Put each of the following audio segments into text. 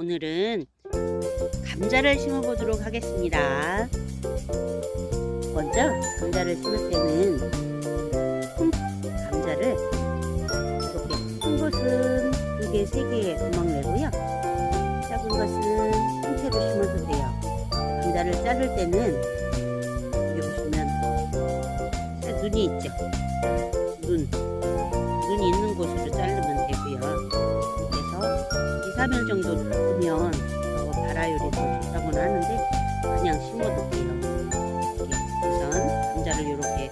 오늘은 감자를 심어 보도록 하겠습니다. 먼저 감자를 심을 때는 큰 감자를 이렇게 큰 것은 두 개, 세 개에 구멍 내고요. 작은 것은 통째로 심어도 돼요. 감자를 자를 때는 여기 보시면 자, 눈이 있죠. 눈. 정도 두면 어, 발화율이 더 좋다고는 하는데 그냥 심어도 돼요. 이렇게 우선 감자를 이렇게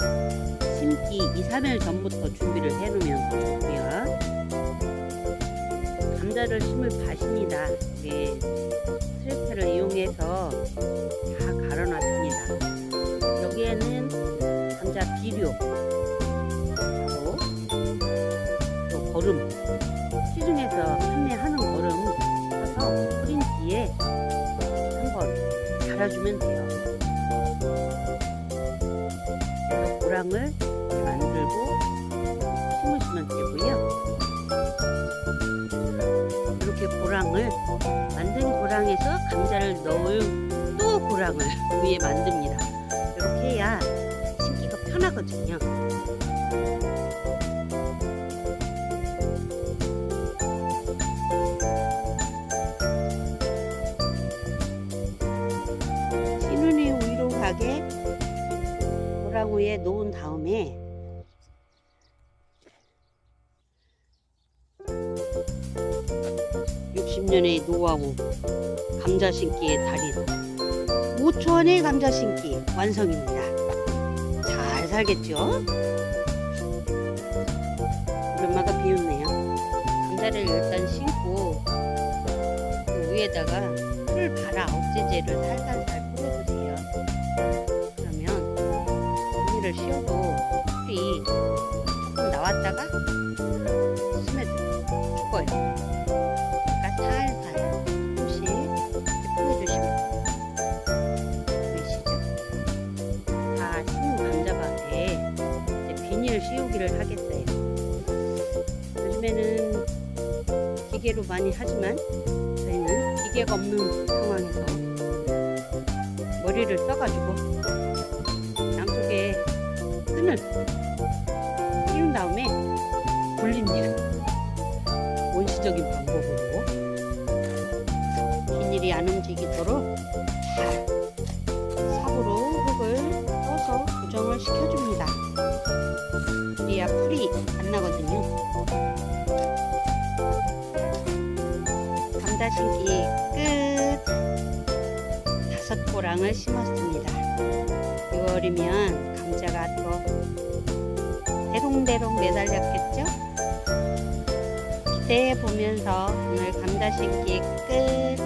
심기 2, 3일 전부터 준비를 해놓으면 더 좋고요. 감자를 심을 밭입니다. 이게 트랙터를 이용해서 다 갈아놨습니다. 여기에는 감자 비료 하고 또 거름 시중에서 갈아주면 돼요. 이렇게 만들고 심으시면 되고요. 이렇게 고랑을 만든 고랑에서 감자를 넣을 또 고랑을 위에 만듭니다. 이렇게 해야 심기가 편하거든요. 고랑 위에 놓은 다음에 육십 년의 노하우 감자 심기의 달인 5초 안에 감자 심기 완성입니다. 잘 살겠죠? 오랜만에 비웃네요. 감자를 일단 심고 그 위에다가 풀 발화 억제제를 살살살 비닐을 씌워도 풀이 조금 나왔다가 스며들어요. 죽어요. 그러니까 살살 조금씩 이렇게 뿌려주시면 보이시죠? 다 심은 감자밭에 이제 비닐 씌우기를 하겠어요. 요즘에는 기계로 많이 하지만 저희는 기계가 없는 상황에서 머리를 써가지고 끈을 띄운 다음에 굴립니다. 원시적인 방법으로 비닐이 안 움직이도록 잘 삽으로 흙을 떠서 고정을 시켜줍니다. 그래야 풀이 안 나거든요. 감자 심기 끝. 다섯 고랑을 심었습니다. 6월이면 감자가 또 대롱대롱 매달렸겠죠? 기대해 보면서 오늘 감자 심기 끝.